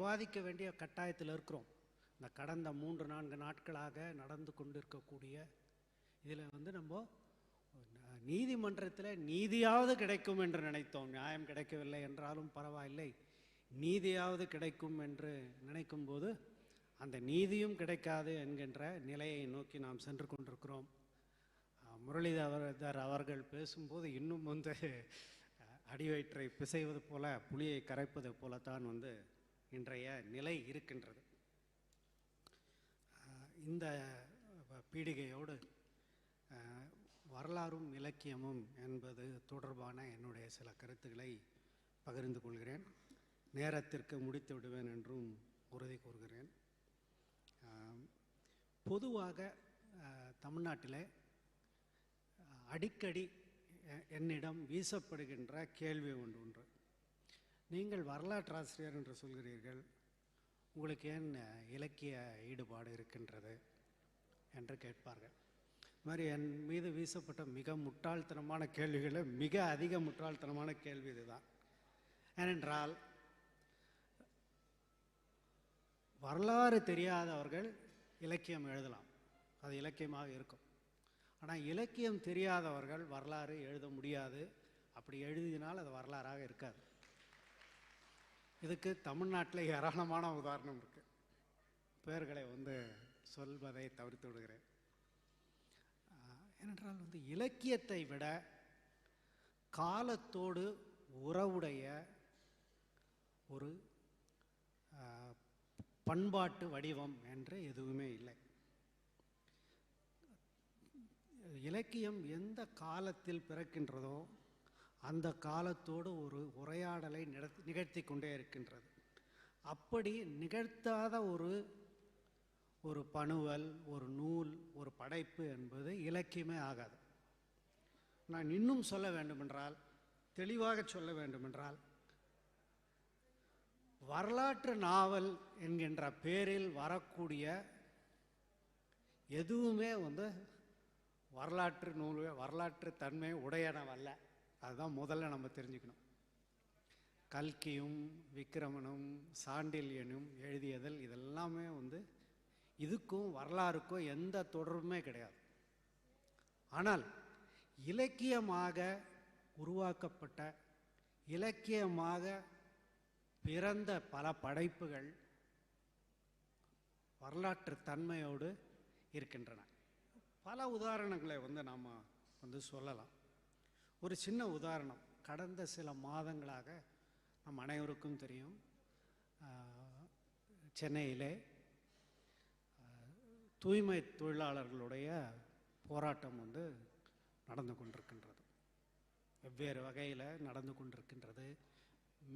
விவாதிக்க வேண்டிய கட்டாயத்தில் இருக்கிறோம். இந்த கடந்த மூன்று நான்கு நாட்களாக நடந்து கொண்டிருக்கக்கூடிய இதில் வந்து நம்ம நீதிமன்றத்தில் நீதியாவது கிடைக்கும் என்று நினைத்தோம். நியாயம் கிடைக்கவில்லை என்றாலும் பரவாயில்லை. நீதியாவது கிடைக்கும் என்று நினைக்கும்போது அந்த நீதியும் கிடைக்காது என்கின்ற நிலையை நோக்கி நாம் சென்று கொண்டிருக்கிறோம். முரளிதர் அவர்கள் பேசும்போது இன்னும் வந்து அடிவயிற்றை பிசைவது போல புளியை கரைப்பது போலத்தான் வந்து இன்றைய நிலை இருக்கின்றது. இந்த பீடிகையோடு வரலாறும் இலக்கியமும் என்பது தொடர்பான என்னுடைய சில கருத்துக்களை பகிர்ந்து கொள்கிறேன். நேரத்திற்கு முடித்து விடுவேன் என்றும் உறுதி கூறுகிறேன். பொதுவாக தமிழ்நாட்டில் தமிழ்நாட்டிலே அடிக்கடி என்னிடம் வீசப்படுகின்ற கேள்வி ஒன்று ஒன்று. நீங்கள் வரலாற்று ஆசிரியர் என்று சொல்கிறீர்கள். உங்களுக்கு ஏன் இலக்கிய ஈடுபாடு இருக்கின்றது என்று கேட்பார்கள். இது மாதிரி என் மீது வீசப்பட்ட மிக முட்டாள்தனமான கேள்விகளில் மிக அதிக முட்டாள்தனமான கேள்வி இதுதான். ஏனென்றால் வரலாறு தெரியாதவர்கள் இலக்கியம் எழுதலாம். அது இலக்கியமாக இருக்கும். ஆனால் இலக்கியம் தெரியாதவர்கள் வரலாறு எழுத முடியாது. அப்படி எழுதினால் அது வரலாறாக இருக்காது. இதுக்கு தமிழ்நாட்டில் ஏராளமான உதாரணம் இருக்கு. பெயர்களை வந்து சொல்வதை தவிர்த்து விடுகிறேன். ஏனென்றால் வந்து இலக்கியத்தை விட காலத்தோடு உறவுடைய ஒரு பண்பாட்டு வடிவம் என்று எதுவுமே இல்லை. இலக்கியம் எந்த காலத்தில் பிறக்கின்றதோ அந்த காலத்தோடு ஒரு உரையாடலை நிகழ்த்தி நிகழ்த்தி கொண்டே இருக்கின்றது. அப்படி நிகழ்த்தாத ஒரு ஒரு பணுவல் ஒரு நூல் ஒரு படைப்பு என்பது இலக்கியமே ஆகாது. நான் இன்னும் சொல்ல வேண்டுமென்றால் தெளிவாக சொல்ல வேண்டுமென்றால் வரலாற்று நாவல் என்கின்ற பேரில் வரக்கூடிய எதுவுமே வந்து வரலாற்று நூல் வரலாற்று தன்மை உடையனவல்ல. அதுதான் முதல்ல நம்ம தெரிஞ்சுக்கணும். கல்கியும் விக்கிரமனும் சாண்டில்யனும் எழுதியதல் இதெல்லாமே வந்து இதுக்கும் வரலாறுக்கும் எந்த தொடர்புமே கிடையாது. ஆனால் இலக்கியமாக உருவாக்கப்பட்ட இலக்கியமாக பிறந்த பல படைப்புகள் வரலாற்று தன்மையோடு இருக்கின்றன. பல உதாரணங்களை வந்து நாம் வந்து சொல்லலாம். ஒரு சின்ன உதாரணம். கடந்த சில மாதங்களாக நம் அனைவருக்கும் தெரியும். சென்னையிலே தூய்மை தொழிலாளர்களுடைய போராட்டம் வந்து நடந்து கொண்டிருக்கின்றது. வெவ்வேறு வகையில் நடந்து கொண்டிருக்கின்றது.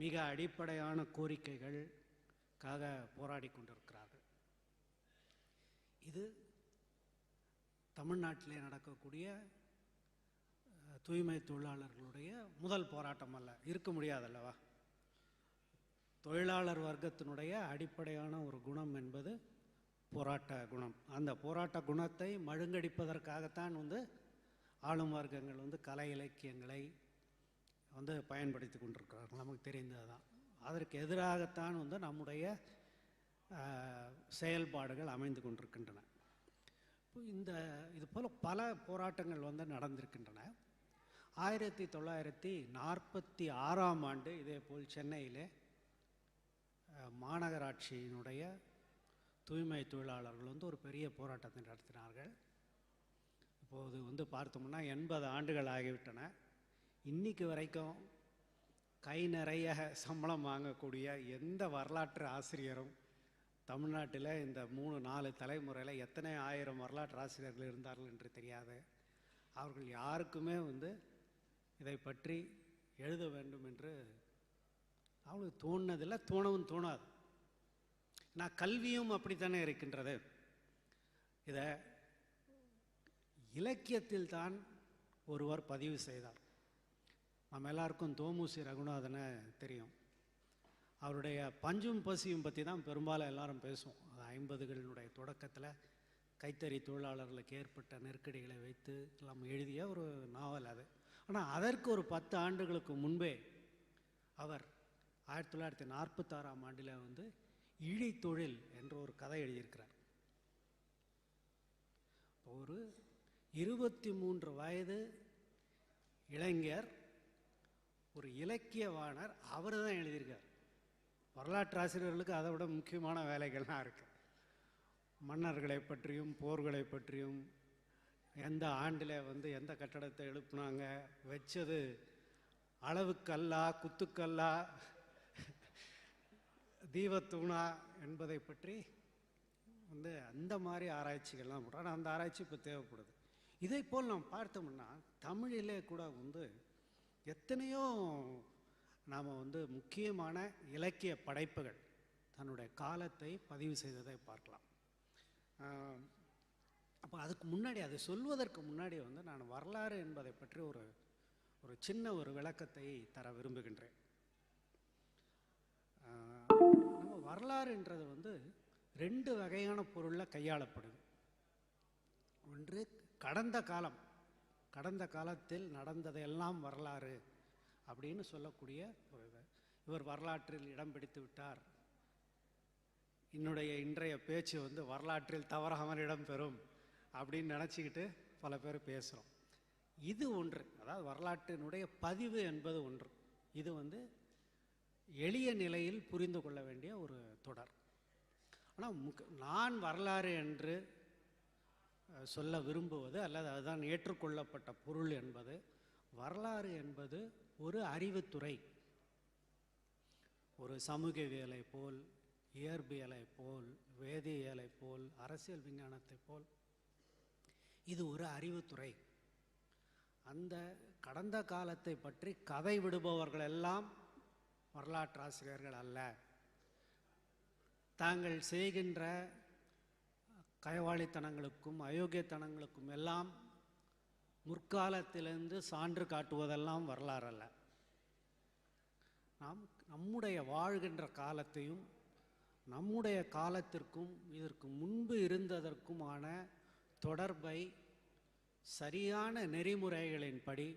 மிக அடிப்படையான கோரிக்கைகளுக்காக போராடி கொண்டிருக்கிறார்கள். இது தமிழ்நாட்டிலே நடக்கக்கூடிய தூய்மை தொழிலாளர்களுடைய முதல் போராட்டம் அல்ல. இருக்க முடியாதல்லவா? தொழிலாளர் வர்க்கத்தினுடைய அடிப்படையான ஒரு குணம் என்பது போராட்ட குணம். அந்த போராட்ட குணத்தை மழுங்கடிப்பதற்காகத்தான் வந்து ஆளும் வர்க்கங்கள் வந்து கலை இலக்கியங்களை வந்து பயன்படுத்தி கொண்டிருக்கிறார்கள். நமக்கு தெரிந்தது தான் அதற்கு எதிராகத்தான் வந்து நம்முடைய செயல்பாடுகள் அமைந்து கொண்டிருக்கின்றன. இந்த இது போல் பல போராட்டங்கள் வந்து நடந்திருக்கின்றன. ஆயிரத்தி தொள்ளாயிரத்தி நாற்பத்தி ஆறாம் ஆண்டு இதே போல் சென்னையிலே மாநகராட்சியினுடைய தூய்மை தொழிலாளர்கள் வந்து ஒரு பெரிய போராட்டத்தை நடத்தினார்கள். இப்போது வந்து பார்த்தோம்னா எண்பது ஆண்டுகள் ஆகிவிட்டன. இன்னைக்கு வரைக்கும் கை நிறைய சம்பளம் வாங்கக்கூடிய எந்த வரலாற்று ஆசிரியரும் தமிழ்நாட்டில் இந்த மூணு நாலு தலைமுறையில் எத்தனை ஆயிரம் வரலாற்று ஆசிரியர்கள் இருந்தார்கள் என்று தெரியாது. அவர்கள் யாருக்குமே வந்து இதை பற்றி எழுத வேண்டும் என்று அவளுக்கு தோணுனதில்லை தோணவும் தோணாது. நான் கல்வியும் அப்படித்தானே இருக்கின்றது. இதை இலக்கியத்தில் தான் ஒருவர் பதிவு செய்தார். நம்ம எல்லாருக்கும் தோமுசி ரகுநாதனை தெரியும். அவருடைய பஞ்சும் பசியும் பற்றி தான் பெரும்பாலும் எல்லாரும் பேசுவோம். அது ஐம்பதுகளினுடைய தொடக்கத்தில் கைத்தறி தொழிலாளர்களுக்கு ஏற்பட்ட நெருக்கடிகளை வைத்து எல்லாம் எழுதிய ஒரு நாவல் அது. ஆனால் அதற்கு ஒரு பத்து ஆண்டுகளுக்கு முன்பே அவர் ஆயிரத்தி தொள்ளாயிரத்தி நாற்பத்தாறாம் ஆண்டில் வந்து இழித்தொழில் என்ற ஒரு கதை எழுதியிருக்கிறார். ஒரு இருபத்தி மூன்று வயது இளைஞர் ஒரு இலக்கியவாணர் அவர் தான் எழுதியிருக்கார். வரலாற்று ஆசிரியர்களுக்கு அதை விட முக்கியமான வேலைகள்லாம் இருக்குது மன்னர்களை பற்றியும் போர்களை பற்றியும் எந்த ஆண்டில் வந்து எந்த கட்டடத்தை எழுப்புனாங்க? வச்சது அளவுக்கல்லா குத்துக்கல்லா தீபத்தூணா என்பதை பற்றி வந்து அந்த மாதிரி ஆராய்ச்சிகள்லாம் பண்ணுறோம் ஆனால் அந்த ஆராய்ச்சி இப்போ தேவைப்படுது. இதை போல் நாம் பார்த்தோம்னா தமிழிலே கூட வந்து எத்தனையோ நாம் வந்து முக்கியமான இலக்கிய படைப்புகள் தன்னுடைய காலத்தை பதிவு செய்ததை பார்க்கலாம். அப்போ அதுக்கு முன்னாடி அதை சொல்வதற்கு முன்னாடி வந்து நான் வரலாறு என்பதை பற்றி ஒரு ஒரு சின்ன ஒரு விளக்கத்தை தர விரும்புகின்றேன். நம்ம வரலாறுன்றது வந்து ரெண்டு வகையான பொருளில் கையாளப்படுது ஒன்று கடந்த காலம் கடந்த காலத்தில் நடந்ததையெல்லாம் வரலாறு அப்படின்னு சொல்லக்கூடிய ஒரு இது. இவர் வரலாற்றில் இடம் பிடித்து விட்டார். என்னுடைய இன்றைய பேச்சு வந்து வரலாற்றில் தவறாமல் இடம்பெறும் அப்படின்னு நினச்சிக்கிட்டு பல பேர் பேசுகிறோம் இது ஒன்று. அதாவது வரலாற்றினுடைய பதிவு என்பது ஒன்று. இது வந்து எளிய நிலையில் புரிந்து கொள்ள வேண்டிய ஒரு தொடர். ஆனால் முக்க நான் வரலாறு என்று சொல்ல விரும்புவது அல்லது அதுதான் ஏற்றுக்கொள்ளப்பட்ட பொருள் என்பது வரலாறு என்பது ஒரு அறிவுத்துறை ஒரு சமூகவியலை போல் இயற்பியலை போல் வேதியியலை போல் அரசியல் விஞ்ஞானத்தை போல் இது ஒரு அறிவுத்துறை. அந்த கடந்த காலத்தை பற்றி கதை விடுபவர்கள் எல்லாம் வரலாற்றாசிரியர்கள் அல்ல. தாங்கள் செய்கின்ற கயவாளித்தனங்களுக்கும் அயோக்கியத்தனங்களுக்கும் எல்லாம் முற்காலத்திலிருந்து சான்று காட்டுவதெல்லாம் வரலாறு அல்ல நாம் நம்முடைய வாழ்கின்ற காலத்தையும் நம்முடைய காலத்திற்கும் இதற்கு முன்பு இருந்ததற்குமான தொடர்பை சரியான நெறிமுறைகளின்படி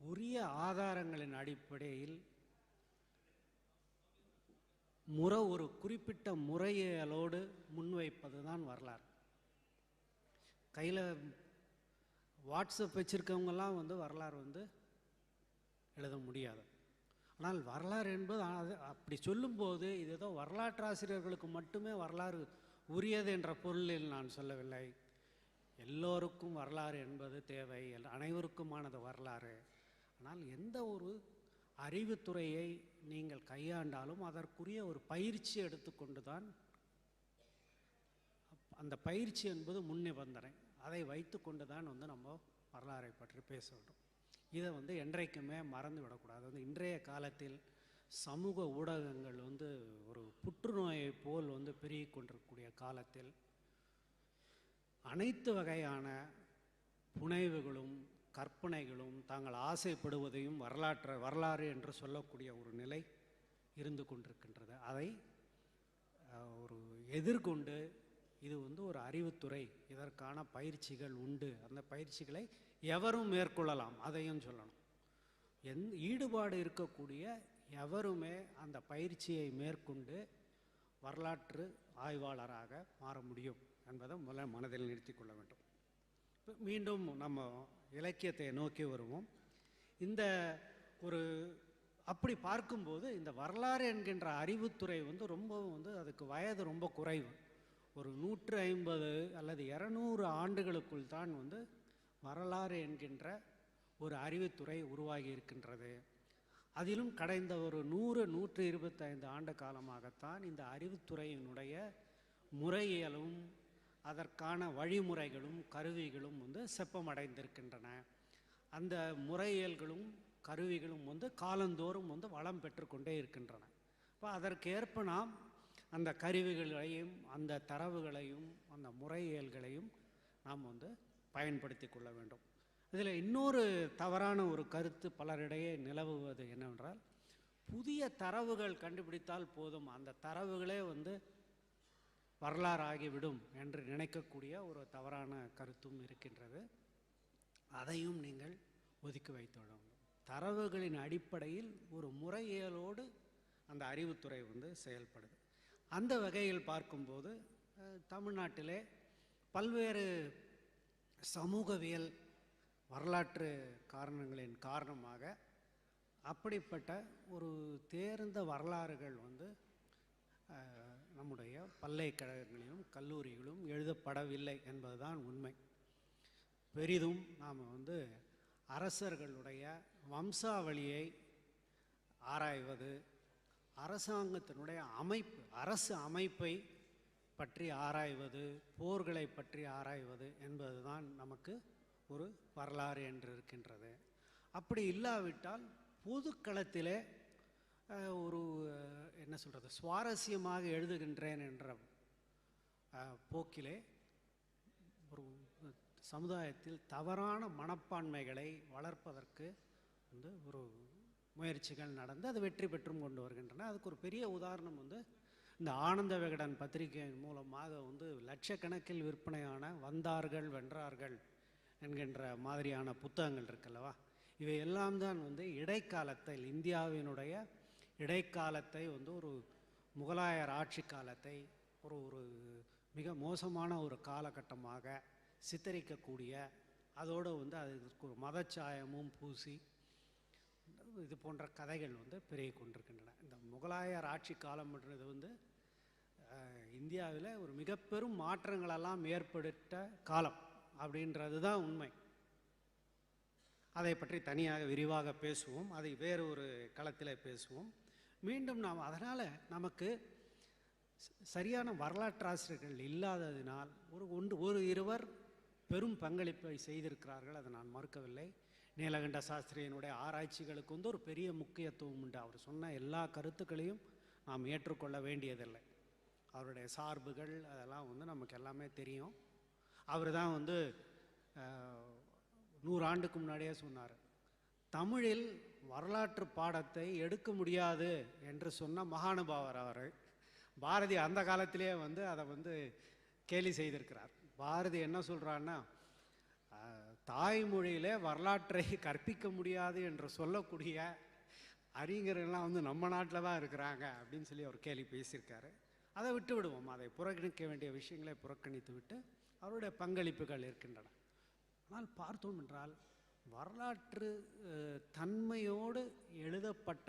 உரிய ஆதாரங்களின் அடிப்படையில் முறை ஒரு குறிப்பிட்ட முறையலோடு முன்வைப்பது தான் வரலாறு. கையில் வாட்ஸ்அப் வச்சுருக்கவங்கெல்லாம் வந்து வரலாறு வந்து எழுத முடியாது. ஆனால் வரலாறு என்பது அது அப்படி சொல்லும்போது இது ஏதோ வரலாற்று ஆசிரியர்களுக்கு மட்டுமே வரலாறு உரியது என்ற பொருளில் நான் சொல்லவில்லை. எல்லோருக்கும் வரலாறு என்பது தேவை. எல்- அனைவருக்குமானது வரலாறு. ஆனால் எந்த ஒரு அறிவுத்துறையை நீங்கள் கையாண்டாலும் அதற்குரிய ஒரு பயிற்சி எடுத்துக்கொண்டு தான் அந்த பயிற்சி என்பது முன் நிபந்தனை. அதை வைத்துக்கொண்டு தான் வந்து நம்ம வரலாறை பற்றி பேச வேண்டும். இதை வந்து என்றைக்குமே மறந்து விடக்கூடாது வந்து இன்றைய காலத்தில் சமூக ஊடகங்கள் வந்து ஒரு புற்றுநோயை போல் வந்து பெருகி கொண்டிருக்கக்கூடிய காலத்தில் அனைத்து வகையான புனைவுகளும் கற்பனைகளும் தாங்கள் ஆசைப்படுவதையும் வரலாற்று வரலாறு என்று சொல்லக்கூடிய ஒரு நிலை இருந்து கொண்டிருக்கின்றது. அதை ஒரு எதிர்கொண்டு இது வந்து ஒரு அறிவுத்துறை இதற்கான பயிற்சிகள் உண்டு. அந்த பயிற்சிகளை எவரும் மேற்கொள்ளலாம் அதையும் சொல்லணும். எந் ஈடுபாடு இருக்கக்கூடிய எவருமே அந்த பயிற்சியை மேற்கொண்டு வரலாற்று ஆய்வாளராக மாற முடியும் என்பதை முதல்ல மனதில் நிறுத்தி கொள்ள வேண்டும். இப்போ மீண்டும் நம்ம இலக்கியத்தை நோக்கி வருவோம். இந்த ஒரு அப்படி பார்க்கும்போது இந்த வரலாறு என்கின்ற அறிவுத்துறை வந்து ரொம்ப வந்து அதுக்கு வயது ரொம்ப குறைவு. ஒரு நூற்று ஐம்பது அல்லது இரநூறு ஆண்டுகளுக்குள் தான் வந்து வரலாறு என்கின்ற ஒரு அறிவுத்துறை உருவாகி இருக்கின்றது. அதிலும் கடந்த ஒரு நூறு நூற்று இருபத்தைந்து ஆண்டு காலமாகத்தான் இந்த அறிவுத்துறையினுடைய முறையியலும் அதற்கான வழிமுறைகளும் கருவிகளும் வந்து செப்பமடைந்திருக்கின்றன. அந்த முறையியல்களும் கருவிகளும் வந்து காலந்தோறும் வந்து வளம் பெற்றுக்கொண்டே இருக்கின்றன. இப்போ அதற்கேற்ப நாம் அந்த கருவிகளையும் அந்த தரவுகளையும் அந்த முறையியல்களையும் நாம் வந்து பயன்படுத்தி கொள்ள வேண்டும். இதில் இன்னொரு தவறான ஒரு கருத்து பலரிடையே நிலவுவது என்னவென்றால் புதிய தரவுகள் கண்டுபிடித்தால் போதும். அந்த தரவுகளே வந்து வரலாறாகிவிடும் என்று நினைக்கக்கூடிய ஒரு தவறான கருத்தும் இருக்கின்றது. அதையும் நீங்கள் ஒதுக்கி வைத்து வேண்டும் தரவுகளின் அடிப்படையில் ஒரு முறையியலோடு அந்த அறிவுத்துறை வந்து செயல்படுது. அந்த வகையில் பார்க்கும்போது தமிழ்நாட்டிலே பல்வேறு சமூகவியல் வரலாற்று காரணங்களின் காரணமாக அப்படிப்பட்ட ஒரு தேர்ந்த வரலாறுகள் வந்து நம்முடைய பல்கலைக்கழகங்களிலும் கல்லூரிகளும் எழுதப்படவில்லை என்பதுதான் உண்மை. பெரிதும் நாம் வந்து அரசர்களுடைய வம்சாவளியை ஆராய்வது அரசாங்கத்தினுடைய அமைப்பு அரசு அமைப்பை பற்றி ஆராய்வது போர்களை பற்றி ஆராய்வது என்பதுதான் நமக்கு ஒரு வரலாறு என்று இருக்கின்றது. அப்படி இல்லாவிட்டால் பொதுக்களத்திலே களத்திலே ஒரு என்ன சொல்கிறது சுவாரஸ்யமாக எழுதுகின்றேன் என்ற போக்கிலே ஒரு சமுதாயத்தில் தவறான மனப்பான்மைகளை வளர்ப்பதற்கு வந்து ஒரு முயற்சிகள் நடந்து அது வெற்றி பெற்றும் கொண்டு வருகின்றன. அதுக்கு ஒரு பெரிய உதாரணம் வந்து இந்த ஆனந்த விகடன் பத்திரிகை மூலமாக வந்து லட்சக்கணக்கில் விற்பனையான வந்தார்கள் வென்றார்கள். என்கின்ற மாதிரியான புத்தகங்கள் இருக்குல்லவா? இவையெல்லாம் தான் வந்து இடைக்காலத்தில் இந்தியாவினுடைய இடைக்காலத்தை வந்து ஒரு முகலாயர் ஆட்சி காலத்தை ஒரு ஒரு மிக மோசமான ஒரு காலகட்டமாக சித்தரிக்கக்கூடிய அதோடு வந்து அதுக்கு ஒரு மதச்சாயமும் பூசி இது போன்ற கதைகள் வந்து பெருகி கொண்டிருக்கின்றன. இந்த முகலாயர் ஆட்சி காலம்ன்றது வந்து இந்தியாவில் ஒரு மிக பெரும் மாற்றங்களெல்லாம் ஏற்படுத்த காலம். அப்படின்றது தான் உண்மை. அதை பற்றி தனியாக விரிவாக பேசுவோம். அதை வேறு ஒரு களத்தில் பேசுவோம். மீண்டும் நாம் அதனால் நமக்கு சரியான வரலாற்றாசிரியர்கள் இல்லாததினால் ஒரு ஒன்று ஒரு இருவர் பெரும் பங்களிப்பை செய்திருக்கிறார்கள். அதை நான் மறுக்கவில்லை. நீலகண்ட சாஸ்திரியினுடைய ஆராய்ச்சிகளுக்கு வந்து ஒரு பெரிய முக்கியத்துவம் உண்டு. அவர் சொன்ன எல்லா கருத்துக்களையும் நாம் ஏற்றுக்கொள்ள வேண்டியதில்லை. அவருடைய சார்புகள் அதெல்லாம் வந்து நமக்கு எல்லாமே தெரியும். அவர் தான் வந்து நூறாண்டுக்கு நூறு ஆண்டுக்கு முன்னாடியே சொன்னார். தமிழில் வரலாற்று பாடத்தை எடுக்க முடியாது என்று சொன்ன மகானுபாவர் அவர் பாரதி அந்த காலத்திலே வந்து அதை வந்து கேலி செய்திருக்கிறார். பாரதி என்ன சொல்கிறான்னா தாய்மொழியிலே வரலாற்றை கற்பிக்க முடியாது என்று சொல்லக்கூடிய அறிஞர்கள்லாம் வந்து நம்ம நாட்டில் தான் இருக்கிறாங்க அப்படின்னு சொல்லி அவர் கேலி பேசியிருக்காரு. அதை விட்டு விடுவோம் அதை புறக்கணிக்க வேண்டிய விஷயங்களை புறக்கணித்து விட்டு அவருடைய பங்களிப்புகள் இருக்கின்றன. ஆனால் பார்த்தோம் என்றால் வரலாற்று தன்மையோடு எழுதப்பட்ட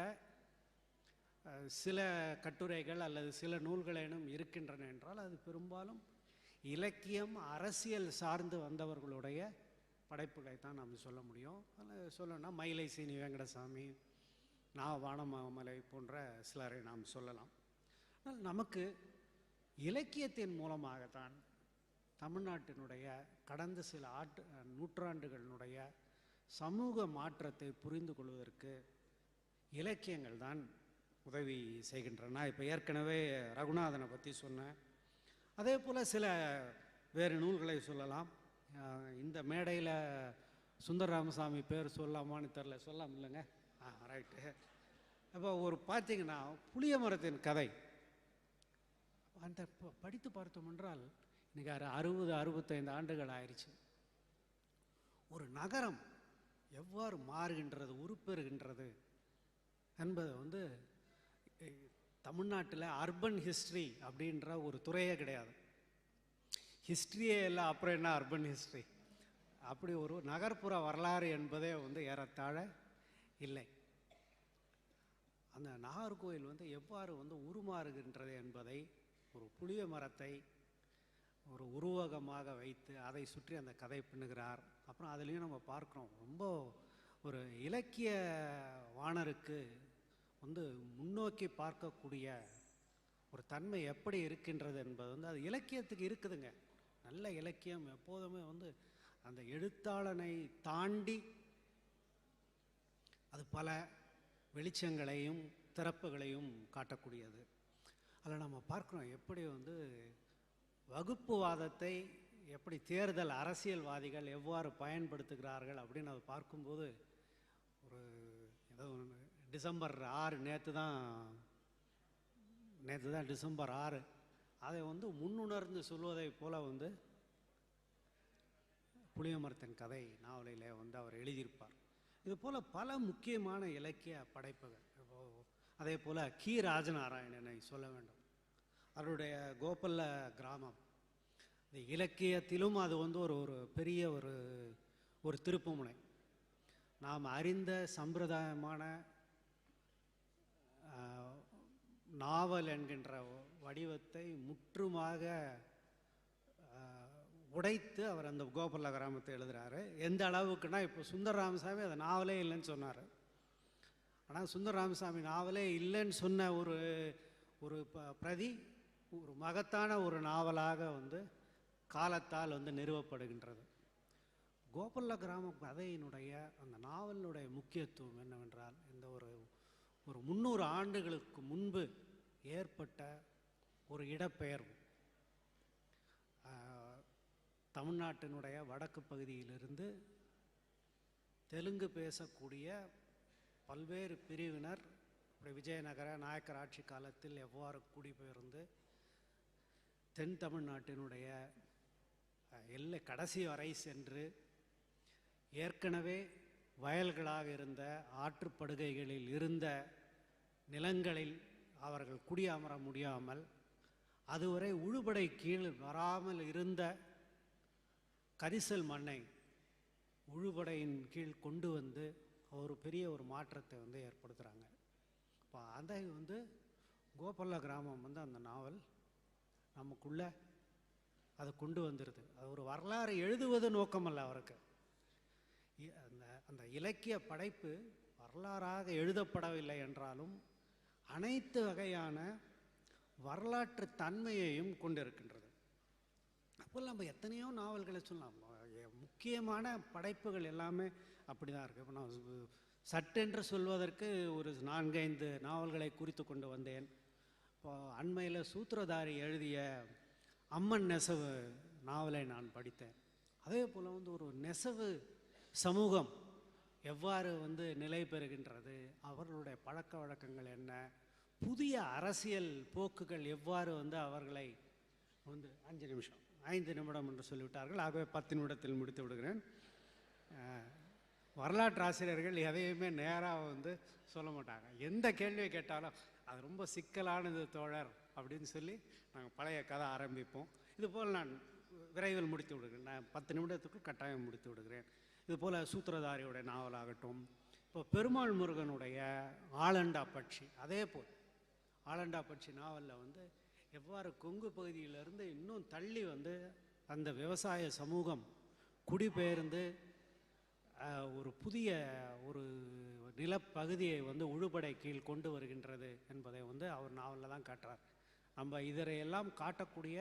சில கட்டுரைகள் அல்லது சில நூல்களேனும் இருக்கின்றன என்றால் அது பெரும்பாலும் இலக்கியம் அரசியல் சார்ந்து வந்தவர்களுடைய படைப்புகளை தான் நாம் சொல்ல முடியும். அதில் சொல்லணும்னா மயிலை சீனி வெங்கடசாமி நா வானமாமலை போன்ற சிலரை நாம் சொல்லலாம். ஆனால் நமக்கு இலக்கியத்தின் மூலமாகத்தான் தமிழ்நாட்டினுடைய கடந்த சில ஆட்டு நூற்றாண்டுகளினுடைய சமூக மாற்றத்தை புரிந்து கொள்வதற்கு இலக்கியங்கள் தான் உதவி செய்கின்றன. நான் இப்போ ஏற்கனவே ரகுநாதனை பற்றி சொன்னேன். அதே போல் சில வேறு நூல்களை சொல்லலாம். இந்த மேடையில் சுந்தர ராமசாமி பேர் சொல்லலாமான்னு தெரில சொல்லலாம் இல்லைங்க? ஆ ரைட்டு அப்போ ஒரு பார்த்தீங்கன்னா புளிய மரத்தின் கதை. அந்த ப- படித்து பார்த்தோம் என்றால் இன்றைக்கி அறுபது அறுபத்தைந்து ஆண்டுகள் ஆயிடுச்சு ஒரு நகரம் எவ்வாறு மாறுகின்றது உருப்பெறுகின்றது என்பது வந்து தமிழ்நாட்டில் அர்பன் ஹிஸ்ட்ரி அப்படின்ற ஒரு துறையே கிடையாது. ஹிஸ்ட்ரியே இல்லை அப்புறம் என்ன அர்பன் ஹிஸ்ட்ரி? அப்படி ஒரு நகர்ப்புற வரலாறு என்பதே வந்து ஏறத்தாழ இல்லை. அந்த நாகர்கோவில் வந்து எவ்வாறு வந்து உருமாறுகின்றது என்பதை ஒரு புளிய மரத்தை ஒரு உருவகமாக வைத்து அதை சுற்றி அந்த கதை பின்னுகிறார் அப்புறம் அதுலேயும் நம்ம பார்க்குறோம் ரொம்ப ஒரு இலக்கிய வாணருக்கு வந்து முன்னோக்கி பார்க்கக்கூடிய ஒரு தன்மை எப்படி இருக்கின்றது என்பது வந்து அது இலக்கியத்துக்கு இருக்குதுங்க. நல்ல இலக்கியம் எப்போதுமே வந்து அந்த எழுத்தாளனை தாண்டி அது பல வெளிச்சங்களையும் திறப்புகளையும் காட்டக்கூடியது. அதில் நம்ம பார்க்குறோம் எப்படி வந்து வகுப்புவாதத்தை எப்படி தேர்தல் அரசியல்வாதிகள் எவ்வாறு பயன்படுத்துகிறார்கள் அப்படின்னு அதை பார்க்கும்போது ஒரு ஏதோ ஒன்று டிசம்பர் ஆறு நேற்று தான் நேற்று தான் டிசம்பர் ஆறு. அதை வந்து முன்னுணர்ந்து சொல்வதைப் போல் வந்து புளியமரத்தின் கதை நாவலிலே வந்து அவர் எழுதியிருப்பார். இது போல் பல முக்கியமான இலக்கிய படைப்புகள். அதே போல் கி. ராஜநாராயணனை சொல்ல வேண்டும். அவருடைய கோபல்ல கிராமம். இந்த இலக்கியத்திலும் அது வந்து ஒரு ஒரு பெரிய ஒரு ஒரு திருப்புமுனை. நாம் அறிந்த சம்பிரதாயமான நாவல் என்கின்ற வடிவத்தை முற்றுமாக உடைத்து அவர் அந்த கோபல்ல கிராமத்தை எழுதுறாரு. எந்த அளவுக்குன்னா இப்போ சுந்தர் ராமசாமி அது நாவலே இல்லைன்னு சொன்னார். ஆனால் சுந்தர் ராமசாமி நாவலே இல்லைன்னு சொன்ன ஒரு ஒரு ப- பிரதி ஒரு மகத்தான ஒரு நாவலாக வந்து காலத்தால் வந்து நிறுவப்படுகின்றது. கோபல்ல கிராம கதையினுடைய அந்த நாவலினுடைய முக்கியத்துவம் என்னவென்றால் இந்த ஒரு ஒரு முந்நூறு ஆண்டுகளுக்கு முன்பு ஏற்பட்ட ஒரு இடப்பெயர்வு. தமிழ்நாட்டினுடைய வடக்கு பகுதியிலிருந்து தெலுங்கு பேசக்கூடிய பல்வேறு பிரிவினர் இப்படி விஜயநகர நாயக்கர் ஆட்சி காலத்தில் எவ்வாறு குடிபெயர்ந்து தென் தமிழ்நாட்டினுடைய எல்லை கடைசி வரை சென்று ஏற்கனவே வயல்களாக இருந்த ஆற்றுப்படுகைகளில் இருந்த நிலங்களில் அவர்கள் குடியமர முடியாமல் அதுவரை உழுபடை கீழ் வராமல் இருந்த கரிசல் மண்ணை உழுபடையின் கீழ் கொண்டு வந்து ஒரு பெரிய ஒரு மாற்றத்தை வந்து ஏற்படுத்துகிறாங்க இப்போ அதை வந்து கோபல்ல கிராமம் வந்து அந்த நாவல் நமக்குள்ள அதை கொண்டு வந்துடுது அது ஒரு வரலாறு எழுதுவது நோக்கமல்ல அவருக்கு. அந்த அந்த இலக்கிய படைப்பு வரலாறாக எழுதப்படவில்லை என்றாலும் அனைத்து வகையான வரலாற்று தன்மையையும் கொண்டிருக்கின்றது. அப்போ நம்ம எத்தனையோ நாவல்களை சொல்லலாம். முக்கியமான படைப்புகள் எல்லாமே அப்படி தான் இருக்குது இப்போ நான் சட்டென்று சொல்வதற்கு ஒரு நான்கைந்து நாவல்களை குறித்து கொண்டு வந்தேன். இப்போ அண்மையில் சூத்திரதாரி எழுதிய அம்மன் நெசவு நாவலை நான் படித்தேன். அதே போல் வந்து ஒரு நெசவு சமூகம் எவ்வாறு வந்து நிலை பெறுகின்றது அவர்களுடைய பழக்க வழக்கங்கள் என்ன புதிய அரசியல் போக்குகள் எவ்வாறு வந்து அவர்களை வந்து அஞ்சு நிமிஷம் ஐந்து நிமிடம் என்று சொல்லிவிட்டார்கள். ஆகவே பத்து நிமிடத்தில் முடித்து விடுகிறேன். வரலாற்று ஆசிரியர்கள் எதையுமே நேராக வந்து சொல்ல மாட்டாங்க. எந்த கேள்வியை கேட்டாலும் அது ரொம்ப சிக்கலானது தோழர் அப்படின்னு சொல்லி நாங்கள் பழைய கதை ஆரம்பிப்போம். இதுபோல் நான் விரைவில் முடித்து விடுகிறேன். நான் பத்து நிமிடத்துக்கு கட்டாயம் முடித்து விடுகிறேன். இதுபோல் சூத்திரதாரியுடைய நாவலாகட்டும் இப்போ பெருமாள் முருகனுடைய ஆலண்டா பட்சி அதே போல் ஆலண்டா பட்சி நாவலில் வந்து எவ்வாறு கொங்கு பகுதியிலிருந்து இன்னும் தள்ளி வந்து அந்த விவசாய சமூகம் குடிபெயர்ந்து ஒரு புதிய ஒரு நிலப்பகுதியை வந்து உழுபடை கீழ் கொண்டு வருகின்றது என்பதை வந்து அவர் நாவலில் தான் காட்டுறார். நம்ம இதரையெல்லாம் காட்டக்கூடிய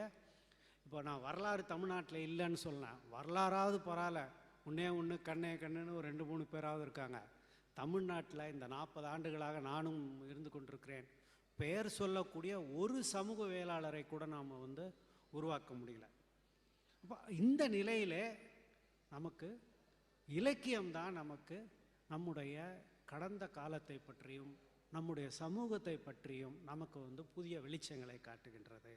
இப்போ நான் வரலாறு தமிழ்நாட்டில் இல்லைன்னு சொன்னேன் வரலாறாவது பரவாயில்ல. உன்னே ஒன்று கண்ணே கண்ணுன்னு ஒரு ரெண்டு மூணு பேராவது இருக்காங்க. தமிழ்நாட்டில் இந்த நாற்பது ஆண்டுகளாக நானும் இருந்து கொண்டிருக்கிறேன். பெயர் சொல்லக்கூடிய ஒரு சமூக வேளாளரை கூட நாம் வந்து உருவாக்க முடியல. அப்போ இந்த நிலையிலே நமக்கு இலக்கியம்தான் நமக்கு நம்முடைய கடந்த காலத்தை பற்றியும் நம்முடைய சமூகத்தை பற்றியும் நமக்கு வந்து புதிய வெளிச்சங்களை காட்டுகின்றது.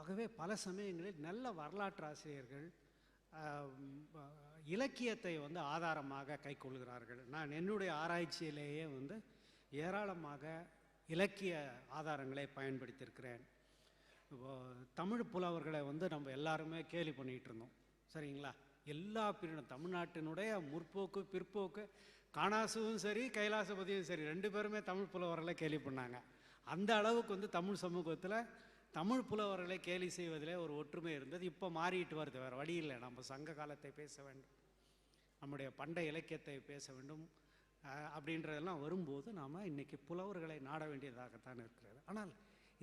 ஆகவே பல சமயங்களில் நல்ல வரலாற்று ஆசிரியர்கள் இலக்கியத்தை வந்து ஆதாரமாக கைக்கொள்கிறார்கள் நான் என்னுடைய ஆராய்ச்சியிலேயே வந்து ஏராளமாக இலக்கிய ஆதாரங்களை பயன்படுத்தியிருக்கிறேன். இப்போ தமிழ் புலவர்களை வந்து நம்ம எல்லாருமே கேலி பண்ணிகிட்டு இருந்தோம். சரிங்களா? எல்லா பிரிவினும் தமிழ்நாட்டினுடைய முற்போக்கு பிற்போக்கு காணாசுவும் சரி கைலாசபதியும் சரி ரெண்டு பேருமே தமிழ் புலவர்களை கேலி பண்ணாங்க. அந்த அளவுக்கு வந்து தமிழ் சமூகத்தில் தமிழ் புலவர்களை கேலி செய்வதிலே ஒரு ஒற்றுமை இருந்தது. இப்போ மாறிட்டு வருது. வேறு வழி இல்லை. நம்ம சங்க காலத்தை பேச வேண்டும். நம்முடைய பண்டை இலக்கியத்தை பேச வேண்டும். அப்படின்றதெல்லாம் வரும்போது நாம் இன்னைக்கு புலவர்களை நாட வேண்டியதாகத்தான் இருக்கிறது. ஆனால்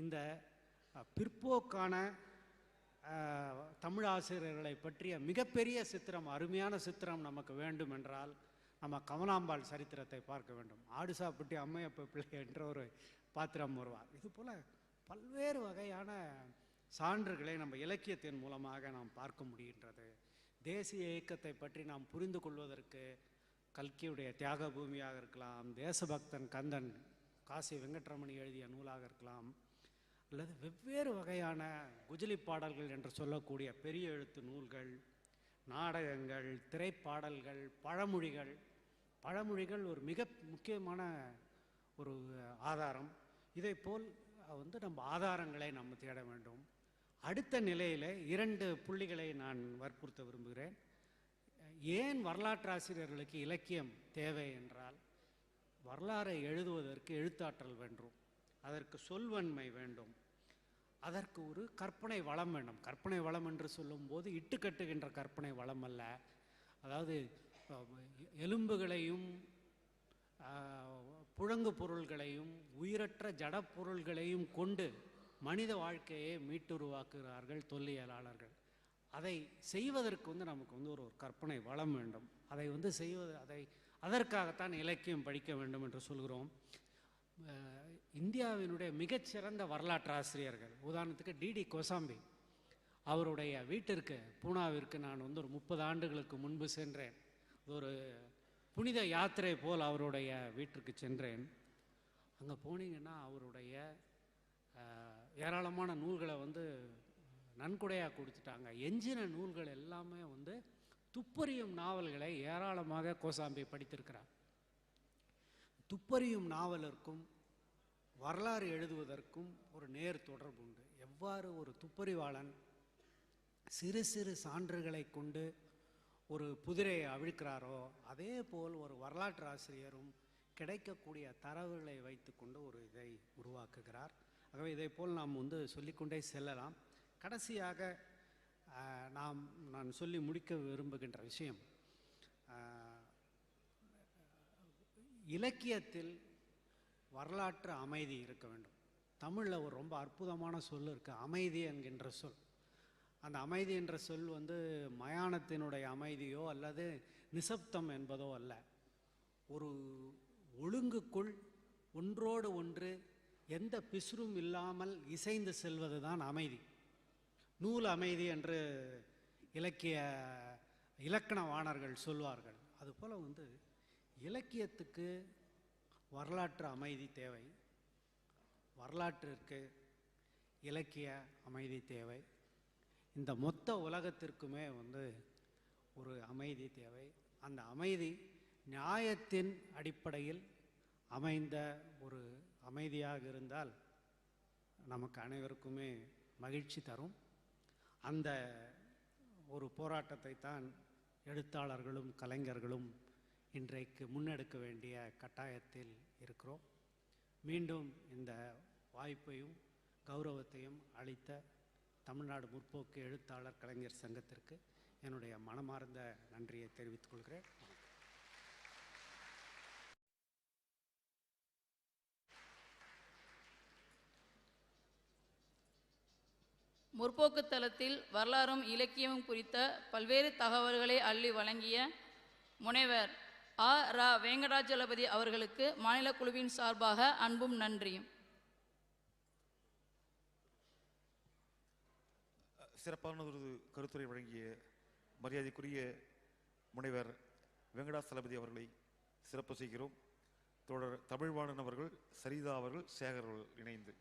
இந்த பிற்போக்கான தமிழ் ஆசிரியர்களை பற்றிய மிகப்பெரிய சித்திரம் அருமையான சித்திரம் நமக்கு வேண்டும் என்றால் நம்ம கமலாம்பாள் சரித்திரத்தை பார்க்க வேண்டும். ஆடுசாப்பட்டி அம்மையப்ப பிள்ளை என்ற ஒரு பாத்திரம் வருவார். இது போல் பல்வேறு வகையான சான்றுகளை நம்ம இலக்கியத்தின் மூலமாக நாம் பார்க்க முடிகின்றது. தேசிய இயக்கத்தை பற்றி நாம் புரிந்து கொள்வதற்கு கல்கியுடைய தியாக பூமியாக இருக்கலாம் தேசபக்தன் கந்தன் காசி வெங்கட்ரமணி எழுதிய நூலாக இருக்கலாம் அல்லது வெவ்வேறு வகையான குஜலி பாடல்கள் என்று சொல்லக்கூடிய பெரிய எழுத்து நூல்கள் நாடகங்கள் திரைப்பாடல்கள் பழமொழிகள். பழமொழிகள் ஒரு மிக முக்கியமான ஒரு ஆதாரம். இதைப்போல் வந்து நம்ம ஆதாரங்களை நம்ம தேட வேண்டும். அடுத்த நிலையில் இரண்டு புள்ளிகளை நான் வற்புறுத்த விரும்புகிறேன். ஏன் வரலாற்றாசிரியர்களுக்கு இலக்கியம் தேவை என்றால் வரலாறை எழுதுவதற்கு எழுத்தாற்றல் வேண்டும். அதற்கு சொல்வன்மை வேண்டும். அதற்கு ஒரு கற்பனை வளம் வேண்டும். கற்பனை வளம் என்று சொல்லும்போது இட்டு கட்டுகின்ற கற்பனை வளம் அல்ல. அதாவது எலும்புகளையும் புழங்கு பொருள்களையும் உயிரற்ற ஜடப்பொருள்களையும் கொண்டு மனித வாழ்க்கையை மீட்டுருவாக்குகிறார்கள் தொல்லியலாளர்கள். அதை செய்வதற்கு வந்து நமக்கு வந்து ஒரு ஒரு கற்பனை வளம் வேண்டும். அதை வந்து செய்வது அதை அதற்காகத்தான் இலக்கியம் படிக்க வேண்டும் என்று சொல்கிறோம். இந்தியாவினுடைய மிகச்சிறந்த வரலாற்று ஆசிரியர்கள் உதாரணத்துக்கு டிடி கோசாம்பி. அவருடைய வீட்டிற்கு பூனாவிற்கு நான் வந்து ஒரு முப்பது ஆண்டுகளுக்கு முன்பு சென்றேன். ஒரு புனித யாத்திரை போல் அவருடைய வீட்டிற்கு சென்றேன். அங்கே போனீங்கன்னா அவருடைய ஏராளமான நூல்களை வந்து நன்கொடையாக கொடுத்துட்டாங்க. எஞ்சின நூல்கள் எல்லாமே வந்து துப்பறியும் நாவல்களை ஏராளமாக கோசாம்பி படித்திருக்கிறார். துப்பறியும் நாவலருக்கும் வரலாறு எழுதுவதற்கும் ஒரு நேர் தொடர்பு உண்டு. எவ்வாறு ஒரு துப்பறிவாளன் சிறு சிறு சான்றுகளை கொண்டு ஒரு புதிரையை அவிழ்க்கிறாரோ அதே போல் ஒரு வரலாற்று ஆசிரியரும் கிடைக்கக்கூடிய தரவுகளை வைத்துக்கொண்டு ஒரு இதை உருவாக்குகிறார். ஆகவே இதை போல் நாம் வந்து சொல்லிக்கொண்டே செல்லலாம். கடைசியாக நாம் நான் சொல்லி முடிக்க விரும்புகின்ற விஷயம் இலக்கியத்தில் வரலாற்று அமைதி இருக்க வேண்டும். தமிழில் ஒரு ரொம்ப அற்புதமான சொல் இருக்குது அமைதி என்கின்ற சொல். அந்த அமைதி என்ற சொல் வந்து மயானத்தினுடைய அமைதியோ அல்லது நிசப்தம் என்பதோ அல்ல. ஒரு ஒழுங்குக்குள் ஒன்றோடு ஒன்று எந்த பிசுறும் இல்லாமல் இசைந்து செல்வது தான் அமைதி. நூல் அமைதி என்று இலக்கிய இலக்கணவாணர்கள் சொல்வார்கள். அதுபோல் வந்து இலக்கியத்துக்கு வரலாற்று அமைதி தேவை. வரலாற்றிற்கு இலக்கிய அமைதி தேவை. இந்த மொத்த உலகத்திற்குமே வந்து ஒரு அமைதி தேவை. அந்த அமைதி நியாயத்தின் அடிப்படையில் அமைந்த ஒரு அமைதியாக இருந்தால் நமக்கு அனைவருக்குமே மகிழ்ச்சி தரும். அந்த ஒரு போராட்டத்தை தான் எழுத்தாளர்களும் கலைஞர்களும் இன்றைக்கு முன்னெடுக்க வேண்டிய கட்டாயத்தில் இருக்கிறோம். மீண்டும் இந்த வாய்ப்பையும் கௌரவத்தையும் அளித்த தமிழ்நாடு முற்போக்கு எழுத்தாளர் கலைஞர் சங்கத்திற்கு என்னுடைய மனமார்ந்த நன்றியை தெரிவித்துக் கொள்கிறேன். முற்போக்கு தளத்தில் வரலாறும் இலக்கியமும் குறித்த பல்வேறு தகவல்களை அள்ளி வழங்கிய முனைவர் ஆ ரா வெங்கடாச்சலபதி அவர்களுக்கு மாநில குழுவின் சார்பாக அன்பும் நன்றியும். சிறப்பான ஒரு கருத்துரை வழங்கிய மரியாதைக்குரிய முனைவர் வெங்கடாசலபதி அவர்களை சிறப்பு செய்கிறோம். தொடர் தமிழ்வாணன் அவர்கள் சரிதா அவர்கள் சேகர் அவர்கள் இணைந்து.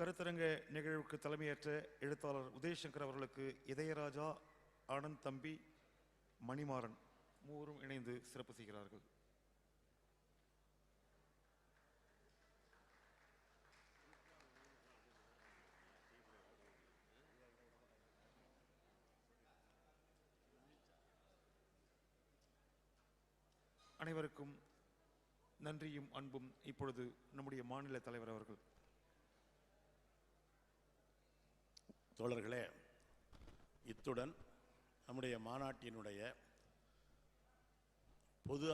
கருத்தரங்க நிகழ்வுக்கு தலைமையேற்ற எழுத்தாளர் உதயசங்கர் அவர்களுக்கு இதயராஜா ஆனந்த் தம்பி மணிமாறன் மூவரும் இணைந்து சிறப்பு செய்கிறார்கள். அனைவருக்கும் நன்றியும் அன்பும் இப்பொழுது நம்முடைய மாநில தலைவர் அவர்கள். தோழர்களே இத்துடன் நம்முடைய மாநாட்டினுடைய பொது